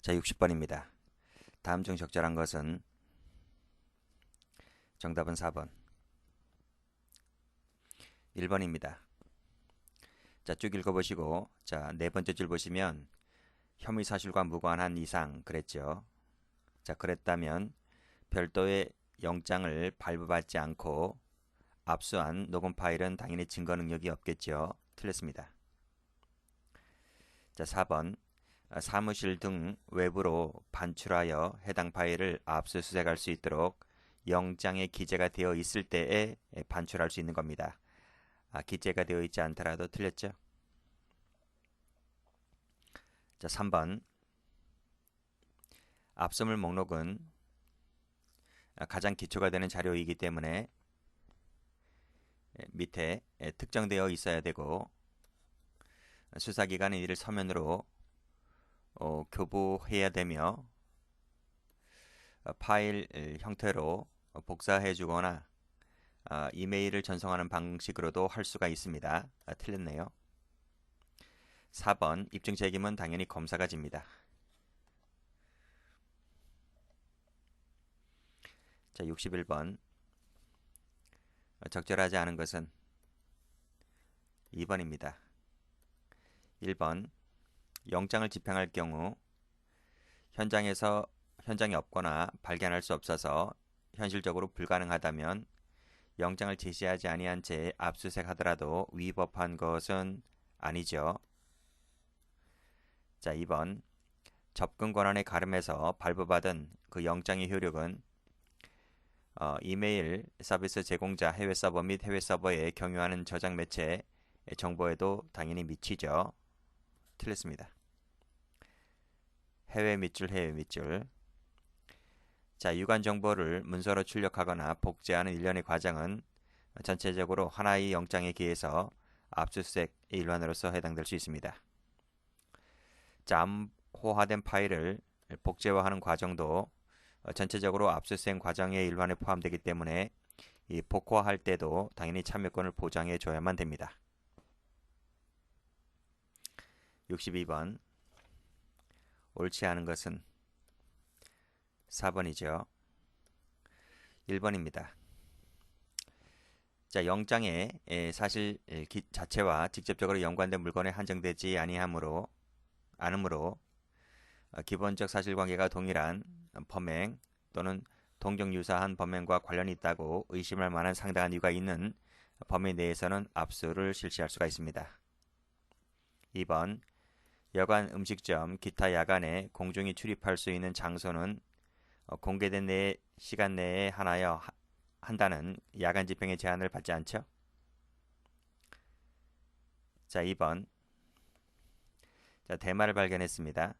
자, 60번입니다. 다음 중 적절한 것은 정답은 4번. 1번입니다. 자, 쭉 읽어보시고, 자, 네 번째 줄 보시면, 혐의 사실과 무관한 이상, 그랬죠. 자, 그랬다면, 별도의 영장을 발부받지 않고, 압수한 녹음 파일은 당연히 증거 능력이 없겠죠. 틀렸습니다. 자, 4번. 사무실 등 외부로 반출하여 해당 파일을 압수수색할 수 있도록 영장에 기재가 되어 있을 때에 반출할 수 있는 겁니다. 아, 기재가 되어 있지 않더라도 틀렸죠? 자, 3번. 압수물 목록은 가장 기초가 되는 자료이기 때문에 밑에 특정되어 있어야 되고 수사기관은 이를 서면으로 어, 교부해야 되며 어, 파일 형태로 복사해 주거나 어, 이메일을 전송하는 방식으로도 할 수가 있습니다. 아, 틀렸네요. 4번 입증 책임은 당연히 검사가 집니다. 자, 61번 적절하지 않은 것은 2번입니다. 1번 영장을 집행할 경우 현장에서 현장이 없거나 발견할 수 없어서 현실적으로 불가능하다면 영장을 제시하지 아니한 채 압수수색하더라도 위법한 것은 아니죠. 자, 2번 접근 권한의 가름에서 발부받은 그 영장의 효력은 어, 이메일 서비스 제공자 해외 서버 및 해외 서버에 경유하는 저장 매체 정보에도 당연히 미치죠. 틀렸습니다. 해외 밑줄 해외 밑줄 자 유관 정보를 문서로 출력하거나 복제하는 일련의 과정은 전체적으로 하나의 영장에 기해서 압수수색의 일환으로서 해당될 수 있습니다. 자 암호화된 파일을 복제화하는 과정도 전체적으로 압수수색 과정의 일환에 포함되기 때문에 이 복화할 때도 당연히 참여권을 보장해 줘야만 됩니다. 62번 옳지 않은 것은 4번이죠. 1번입니다. 자, 영장에 사실 자체와 직접적으로 연관된 물건에 한정되지 아니하므로 않으므로 어, 기본적 사실관계가 동일한 범행 또는 동경 유사한 범행과 관련이 있다고 의심할 만한 상당한 이유가 있는 범위 내에서는 압수를 실시할 수가 있습니다. 2번 여관 음식점, 기타 야간에 공중이 출입할 수 있는 장소는 어, 공개된 내 시간 내에 하나여 한다는 야간 집행의 제한을 받지 않죠? 자, 2번. 자, 대마를 발견했습니다.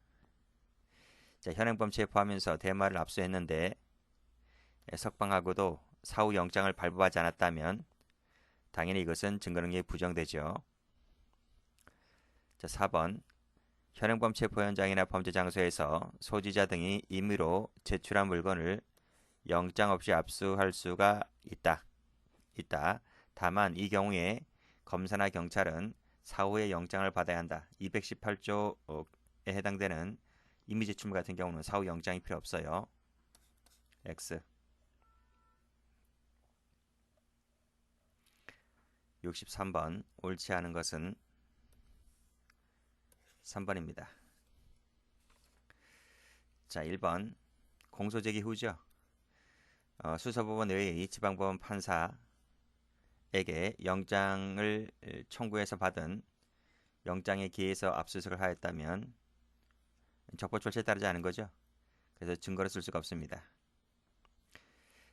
자, 현행범 체포하면서 대마를 압수했는데 석방하고도 사후 영장을 발부하지 않았다면 당연히 이것은 증거능력이 부정되죠. 자, 4번. 현행범 체포 현장이나 범죄 장소에서 소지자 등이 임의로 제출한 물건을 영장 없이 압수할 수가 있다. 있다. 다만 이 경우에 검사나 경찰은 사후에 영장을 받아야 한다. 218조에 해당되는 임의 제출 같은 경우는 사후 영장이 필요 없어요. X 63번 옳지 않은 것은 3번입니다. 자, 1번 공소제기 후죠. 어, 수서법원 외의 지방법원 판사에게 영장을 청구해서 받은 영장에 기해서 압수수색을 하였다면 적법 절차에 따르지 않은 거죠. 그래서 증거를 쓸 수가 없습니다.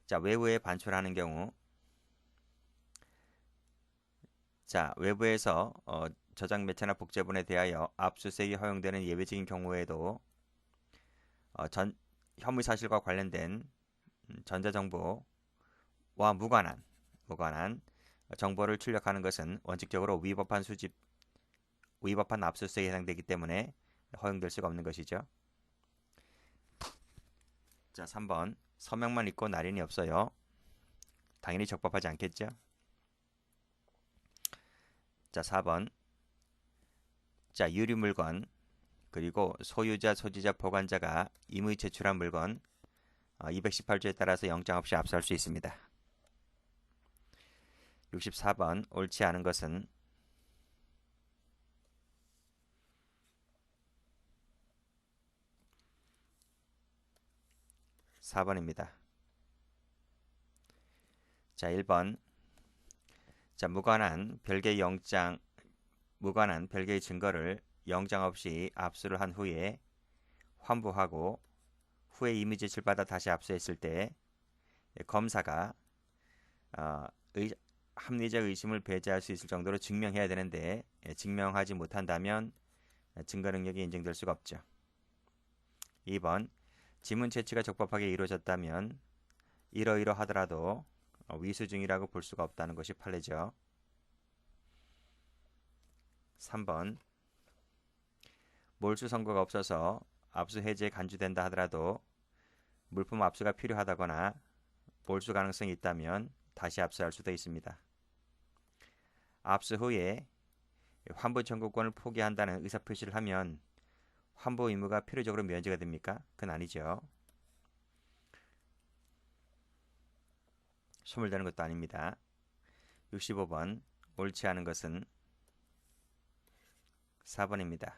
자, 외부에 반출하는 경우 자, 외부에서 어, 저장 매체나 복제본에 대하여 압수수색이 허용되는 예외적인 경우에도 어, 전, 혐의 사실과 관련된 음, 전자정보와 무관한 무관한 정보를 출력하는 것은 원칙적으로 위법한 수집 위법한 압수수색에 해당되기 때문에 허용될 수가 없는 것이죠. 자, 3번 서명만 있고 날인이 없어요. 당연히 적법하지 않겠죠. 자, 4번 자, 유리 물건 그리고 소유자, 소지자, 보관자가 임의 제출한 물건 218조에 어, 따라서 영장 없이 압수할 수 있습니다. 64번 옳지 않은 것은 4번입니다. 자, 1번. 자, 무관한 별개의 영장, 무관한 별개의 증거를 영장 없이 압수를 한 후에 환부하고 후에 이미 제출받아 다시 압수했을 때 검사가 어, 의, 합리적 의심을 배제할 수 있을 정도로 증명해야 되는데 예, 증명하지 못한다면 증거 능력이 인정될 수가 없죠. 2번 지문 채취가 적법하게 이루어졌다면 이러이러 하더라도 위수중이라고 볼 수가 없다는 것이 판례죠. 3번 몰수 선고가 없어서 압수 해제에 간주된다 하더라도 물품 압수가 필요하다거나 몰수 가능성이 있다면 다시 압수할 수도 있습니다. 압수 후에 환부 청구권을 포기한다는 의사표시를 하면 환부 의무가 필요적으로 면제가 됩니까? 그건 아니죠. 소물되는 것도 아닙니다. 65번 옳지 않은 것은 4번입니다.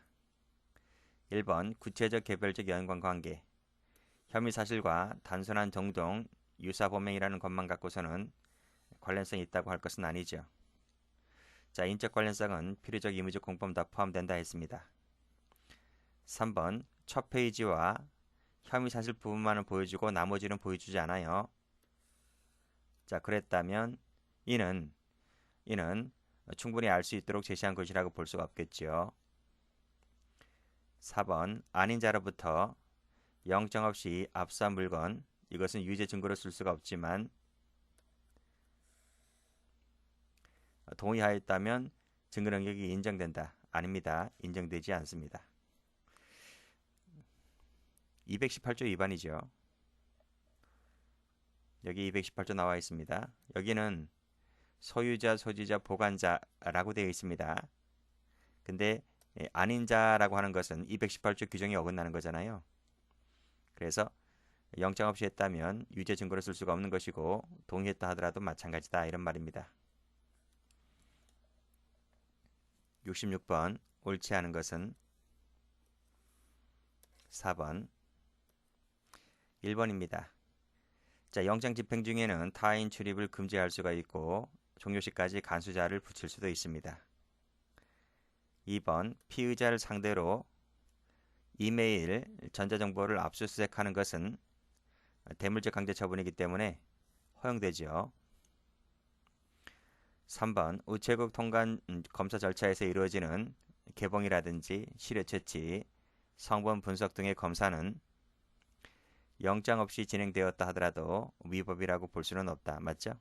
1번 구체적 개별적 연관 관계 혐의 사실과 단순한 정동 유사 범행이라는 것만 갖고서는 관련성이 있다고 할 것은 아니죠. 자, 인적 관련성은 필요적 의무적 공범 다 포함된다 했습니다. 3번 첫 페이지와 혐의 사실 부분만을 보여주고 나머지는 보여주지 않아요. 자, 그랬다면 이는 이는 충분히 알 수 있도록 제시한 것이라고 볼 수가 없겠지요. 4번 아닌 자로부터 영장 없이 압수한 물건 이것은 유죄 증거로 쓸 수가 없지만 동의하였다면 증거 능력이 인정된다. 아닙니다. 인정되지 않습니다. 218조 위반이죠. 여기 218조 나와 있습니다. 여기는 소유자, 소지자, 보관자라고 되어 있습니다. 근데 예, 아닌 자라고 하는 것은 218조 규정이 어긋나는 거잖아요. 그래서 영장 없이 했다면 유죄 증거로 쓸 수가 없는 것이고 동의했다 하더라도 마찬가지다 이런 말입니다. 66번 옳지 않은 것은 4번 1번입니다. 자, 영장 집행 중에는 타인 출입을 금지할 수가 있고 종료시까지 간수자를 붙일 수도 있습니다. 2번 피의자를 상대로 이메일, 전자정보를 압수수색하는 것은 대물적 강제 처분이기 때문에 허용되지요. 3번 우체국 통관 검사 절차에서 이루어지는 개봉이라든지 시료 채취, 성분 분석 등의 검사는 영장 없이 진행되었다 하더라도 위법이라고 볼 수는 없다. 맞죠?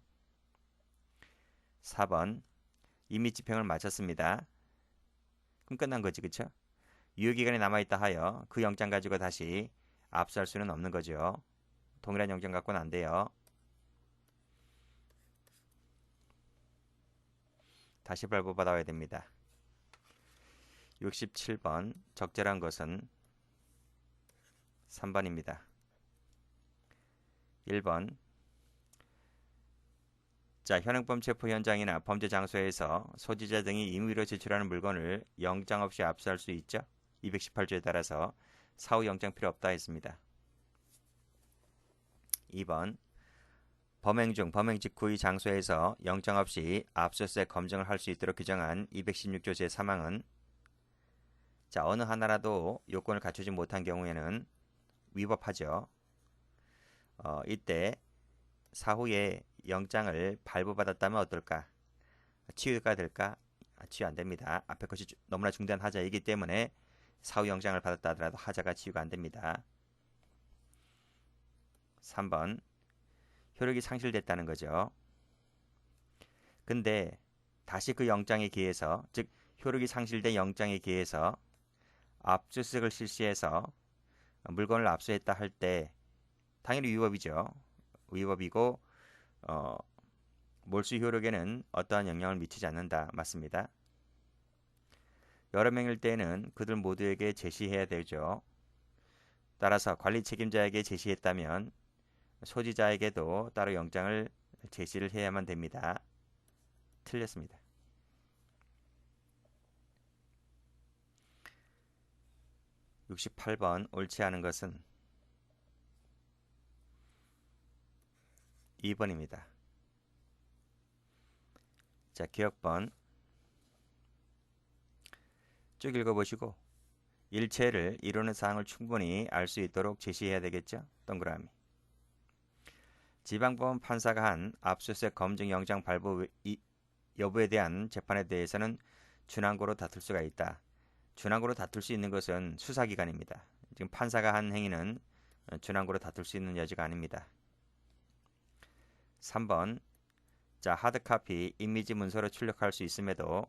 4번 이미 집행을 마쳤습니다. 그럼 끝난 거지, 그쵸? 유효기간이 남아있다 하여 그 영장 가지고 다시 압수할 수는 없는 거죠. 동일한 영장 갖고는 안 돼요. 다시 발부받아야 됩니다. 67번 적절한 것은 3번입니다. 1번 자, 현행범 체포 현장이나 범죄 장소에서 소지자 등이 임의로 제출하는 물건을 영장 없이 압수할 수 있죠. 218조에 따라서 사후 영장 필요 없다 했습니다. 2번 범행 중 범행 직후의 장소에서 영장 없이 압수수색 검증을 할 수 있도록 규정한 216조 제3항은 자 어느 하나라도 요건을 갖추지 못한 경우에는 위법하죠. 어, 이때 사후에 영장을 발부받았다면 어떨까? 치유가 될까? 아, 치유 안 됩니다. 앞에 것이 너무나 중대한 하자이기 때문에 사후 영장을 받았다 하더라도 하자가 치유가 안 됩니다. 3번 효력이 상실됐다는 거죠. 근데 다시 그 영장에 기해서 즉 효력이 상실된 영장에 기해서 압수수색을 실시해서 물건을 압수했다 할 때 당연히 위법이죠. 위법이고 어, 몰수 효력에는 어떠한 영향을 미치지 않는다. 맞습니다. 여러 명일 때는 그들 모두에게 제시해야 되죠. 따라서 관리 책임자에게 제시했다면 소지자에게도 따로 영장을 제시를 해야만 됩니다. 틀렸습니다. 68번 옳지 않은 것은 2번입니다. 자, 기억번 쭉 읽어보시고 일체를 이루는 사항을 충분히 알 수 있도록 제시해야 되겠죠? 동그라미. 지방법원 판사가 한 압수수색 검증 영장 발부 여부에 대한 재판에 대해서는 준항고로 다툴 수가 있다. 준항고로 다툴 수 있는 것은 수사기관입니다. 지금 판사가 한 행위는 준항고로 다툴 수 있는 여지가 아닙니다. 3번 자 하드카피 이미지 문서로 출력할 수 있음에도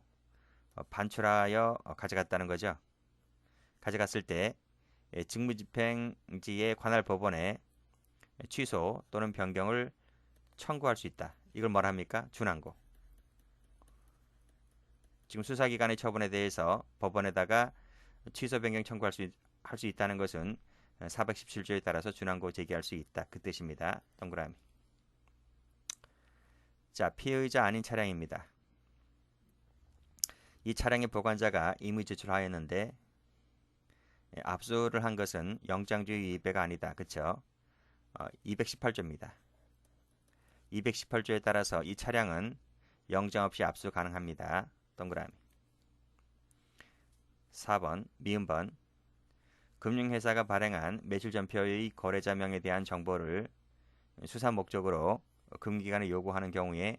어, 반출하여 어, 가져갔다는 거죠. 가져갔을 때 예, 직무집행지에 관할 법원에 취소 또는 변경을 청구할 수 있다. 이걸 뭐라 합니까? 준항고. 지금 수사기관의 처분에 대해서 법원에다가 취소 변경 청구할 수, 할 수 있다는 것은 417조에 따라서 준항고 제기할 수 있다. 그 뜻입니다. 동그라미. 자, 피의자 아닌 차량입니다. 이 차량의 보관자가 임의 제출하였는데 예, 압수를 한 것은 영장주의 위배가 아니다. 그쵸? 어, 218조입니다. 218조에 따라서 이 차량은 영장 없이 압수 가능합니다. 동그라미. 4번, 미음번. 금융회사가 발행한 매출전표의 거래자명에 대한 정보를 수사 목적으로 금기관에 요구하는 경우에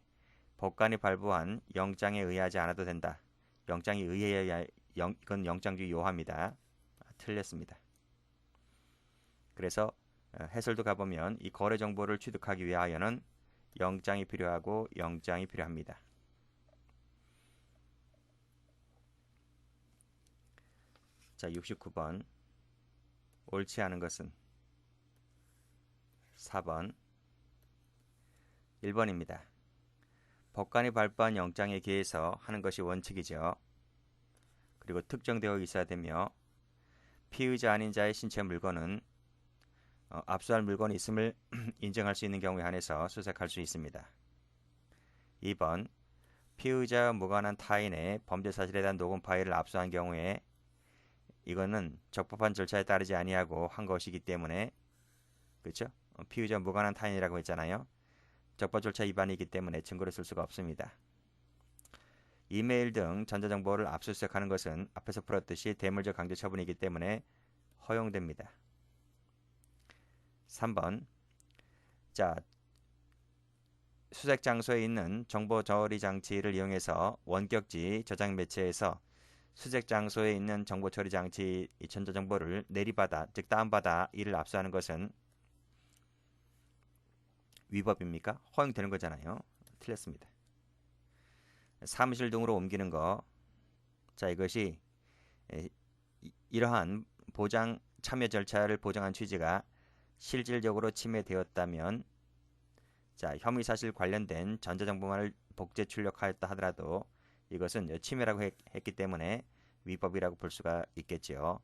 법관이 발부한 영장에 의하지 않아도 된다. 영장이 의해야 영, 이건 영장주의 요합니다. 아, 틀렸습니다. 그래서 어, 해설도 가보면 이 거래 정보를 취득하기 위하여는 영장이 필요하고 영장이 필요합니다. 자, 69번. 옳지 않은 것은 4번 1번입니다. 법관이 발부한 영장에 기해서 하는 것이 원칙이죠. 그리고 특정되어 있어야 되며 피의자 아닌 자의 신체 물건은 어, 압수할 물건이 있음을 인정할 수 있는 경우에 한해서 수색할 수 있습니다. 2번 피의자와 무관한 타인의 범죄 사실에 대한 녹음 파일을 압수한 경우에 이거는 적법한 절차에 따르지 아니하고 한 것이기 때문에 그렇죠? 피의자 무관한 타인이라고 했잖아요. 적법 절차 위반이기 때문에 증거를 쓸 수가 없습니다. 이메일 등 전자정보를 압수수색하는 것은 앞에서 풀었듯이 대물적 강제 처분이기 때문에 허용됩니다. 3번 자 수색 장소에 있는 정보 저리 장치를 이용해서 원격지 저장 매체에서 수색 장소에 있는 정보 처리 장치 전자 정보를 내리받아 즉 다운받아 이를 압수하는 것은 위법입니까? 허용되는 거잖아요. 틀렸습니다. 사무실 등으로 옮기는 거. 자, 이것이 이러한 보장 참여 절차를 보장한 취지가 실질적으로 침해되었다면 자, 혐의 사실 관련된 전자정보만을 복제 출력하였다 하더라도 이것은 침해라고 했, 기 때문에 위법이라고 볼 수가 있겠지요.